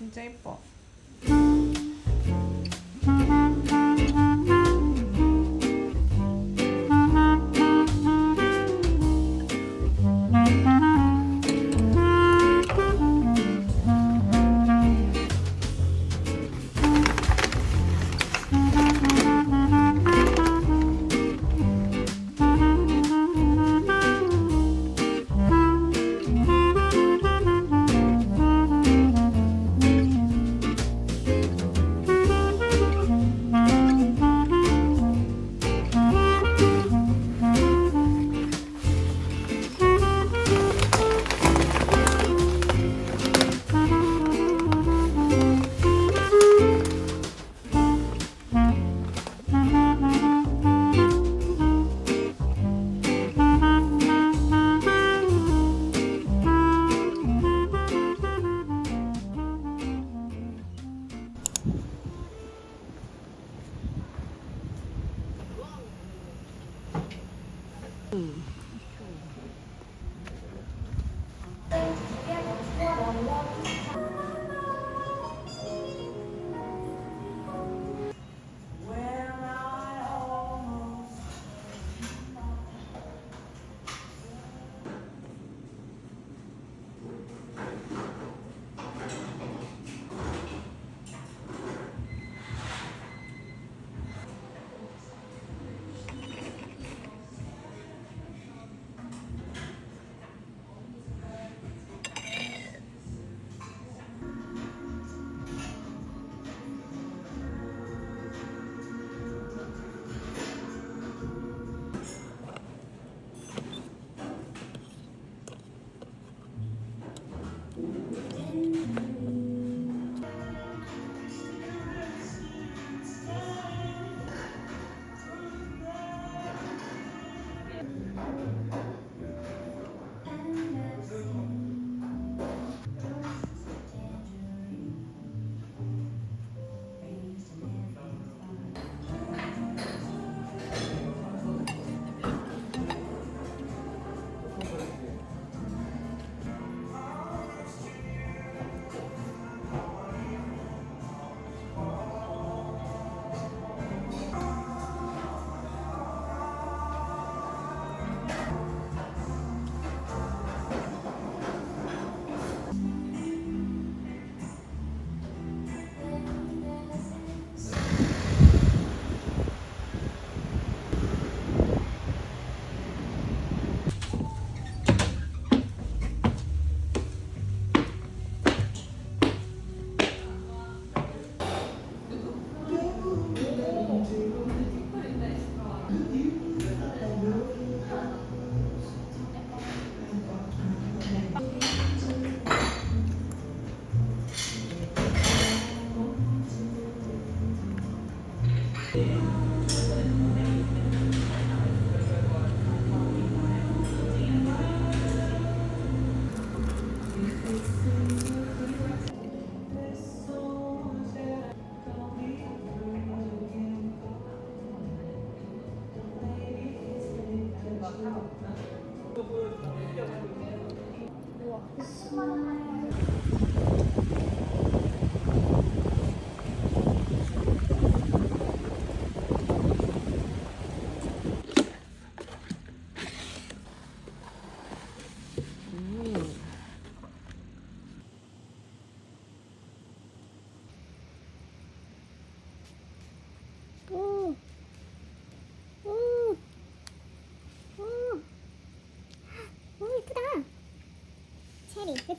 진짜 예뻐.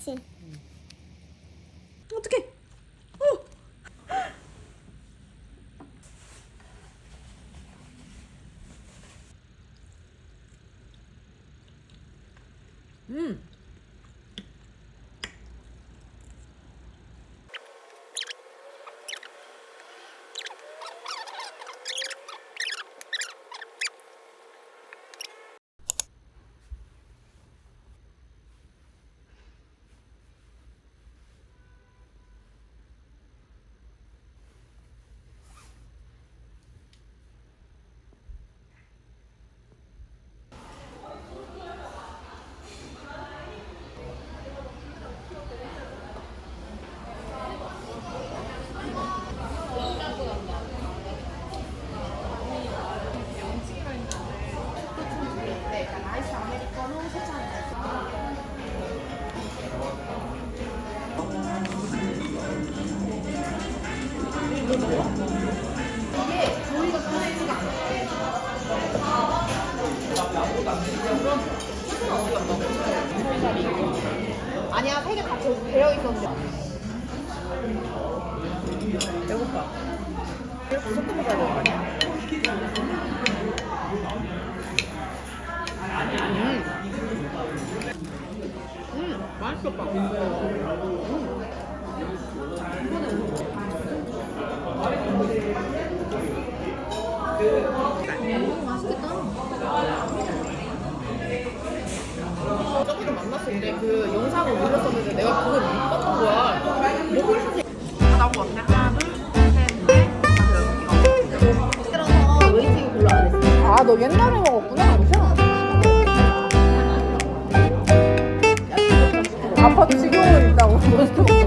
不 아니야, 세 개다 되어 있었는데. 배고파. 이렇게 섞어 먹어야 되는 거 아니야? 음, 맛있겠다. 저번에 만났을 때그 영상을 올렸었는데 내가 그걸 못 봤던 거야. 먹을 수 나온 거 같아. 하나, 둘, 셋, 넷, 다섯, 여섯. 들어서 웨이팅 별로 안 했어. 아, 너 옛날에 먹었구나. 아파도 식용은 있다고.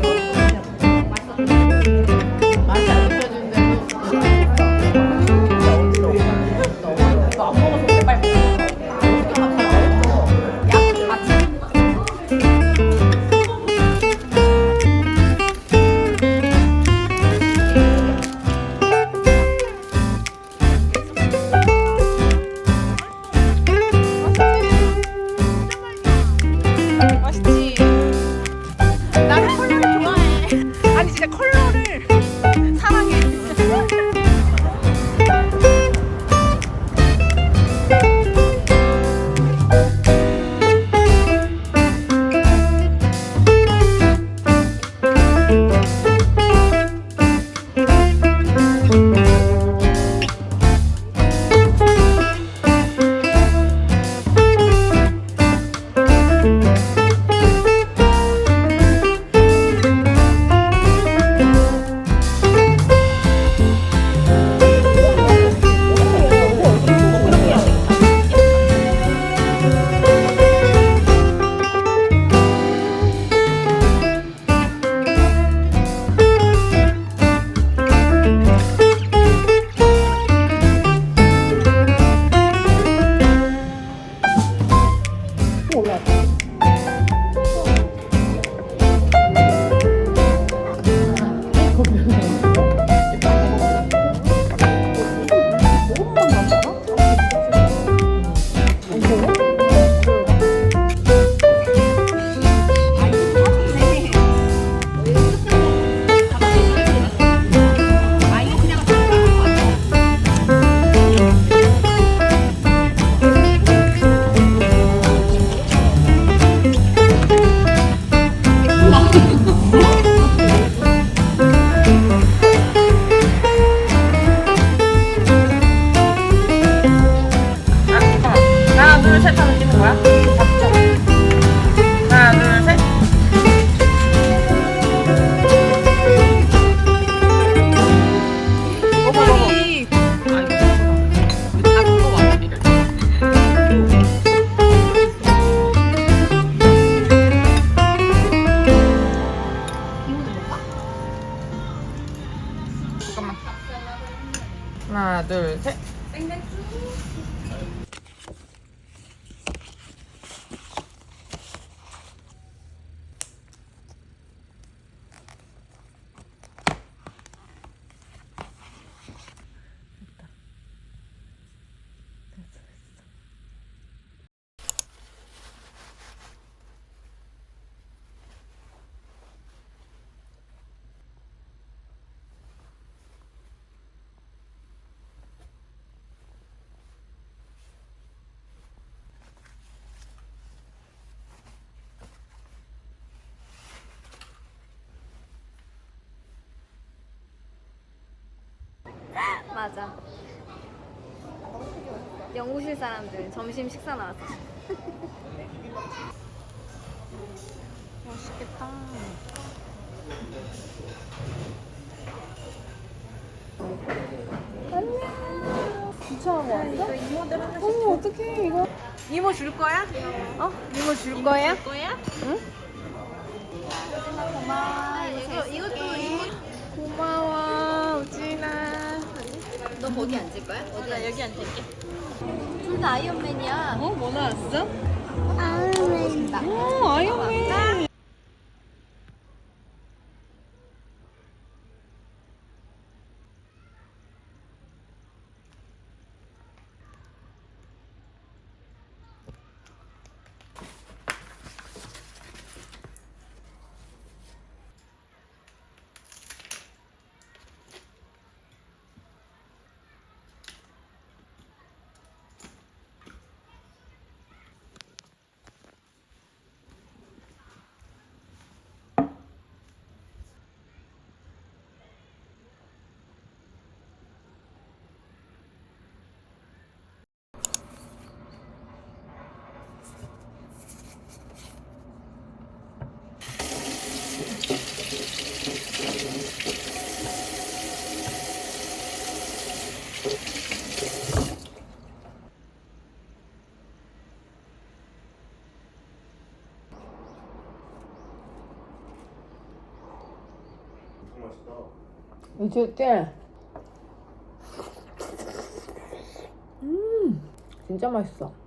맞아. 연구실 사람들 점심 식사 나왔어. 맛있겠다. 아니야? 어머, 어떡해, 이거. 이모 줄 거야? 어? 이모 줄 거야? 거야? 응? 고마워. 이거 이것도 이거 고마워. 너 거기 앉을 거야? 어디 나 여기 앉을게. 둘 다 아이언맨이야. 어, 뭐 나왔어? 아이언맨. 오, 아이언맨. 이제 때. 음, 진짜 맛있어.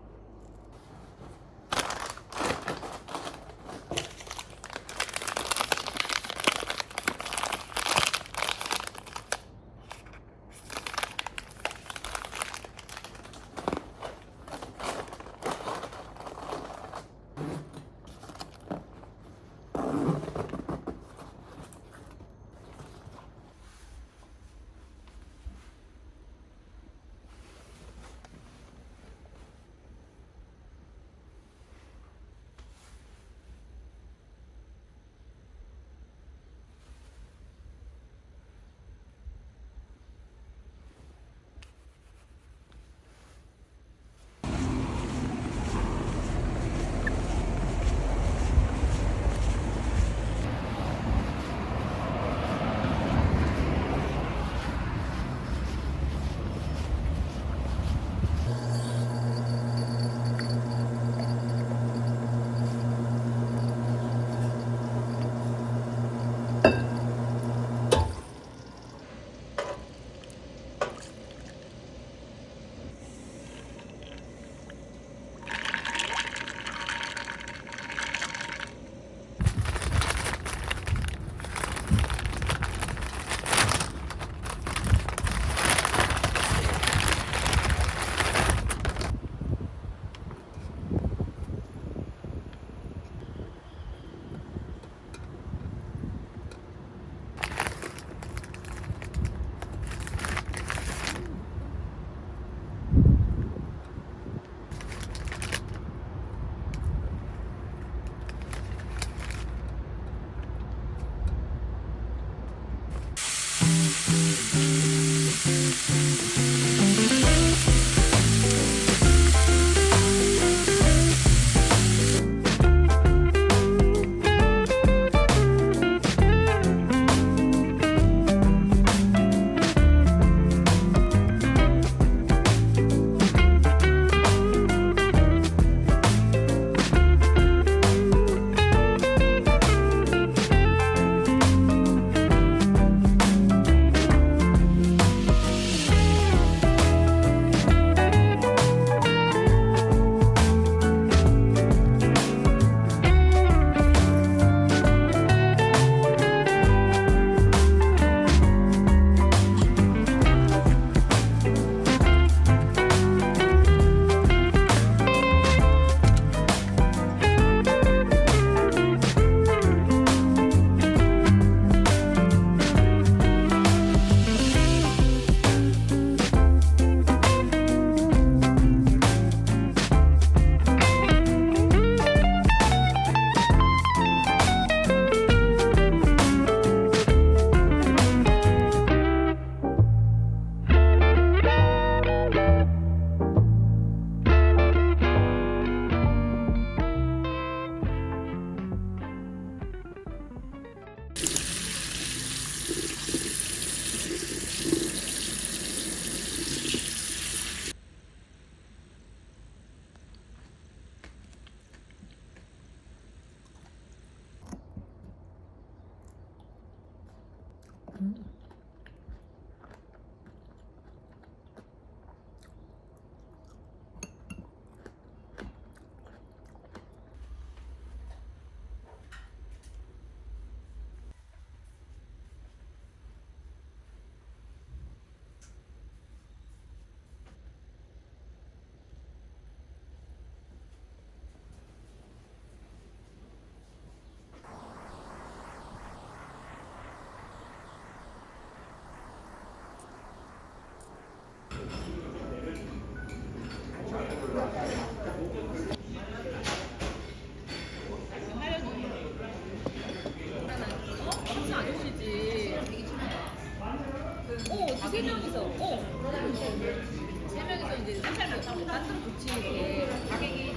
세 명이서 이제 쌀쌀 만들어 좋지 이렇게 가격이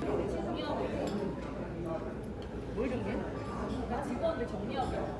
정리하고 뭘 정리해? 나 직원들 정리하고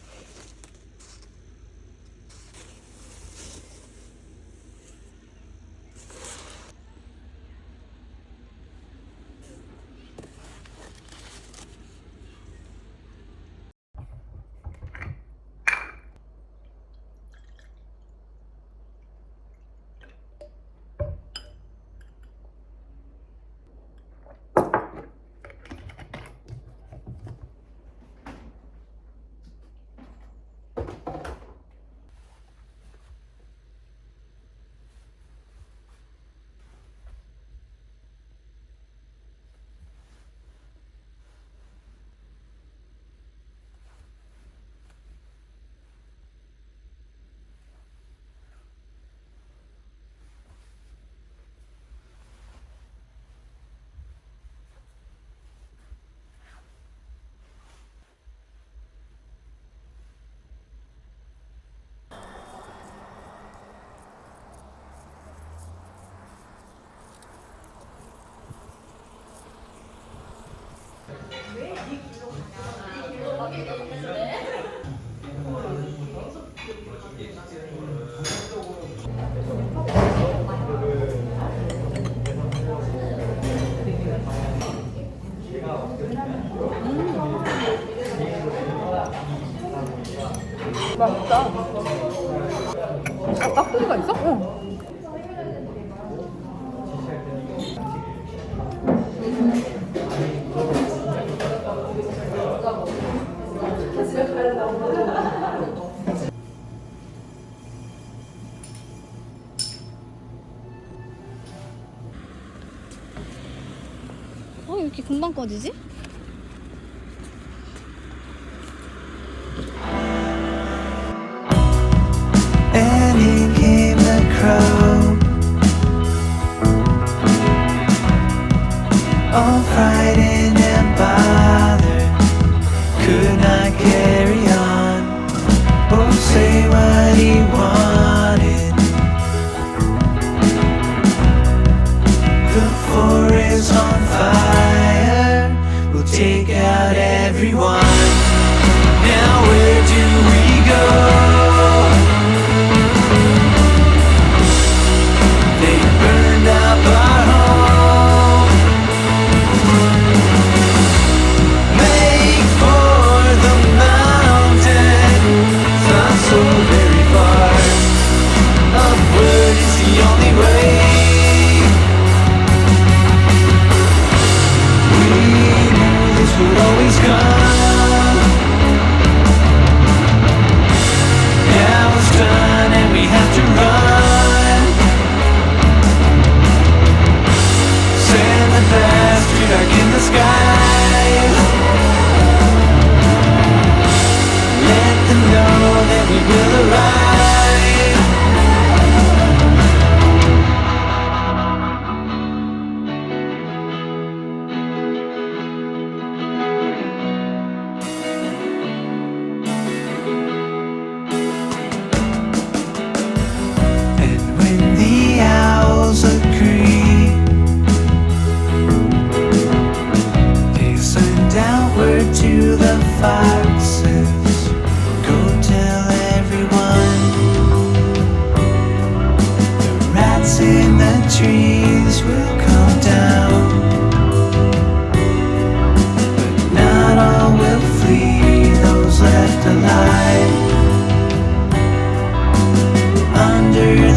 시간 꺼지지? Any came across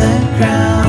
the ground.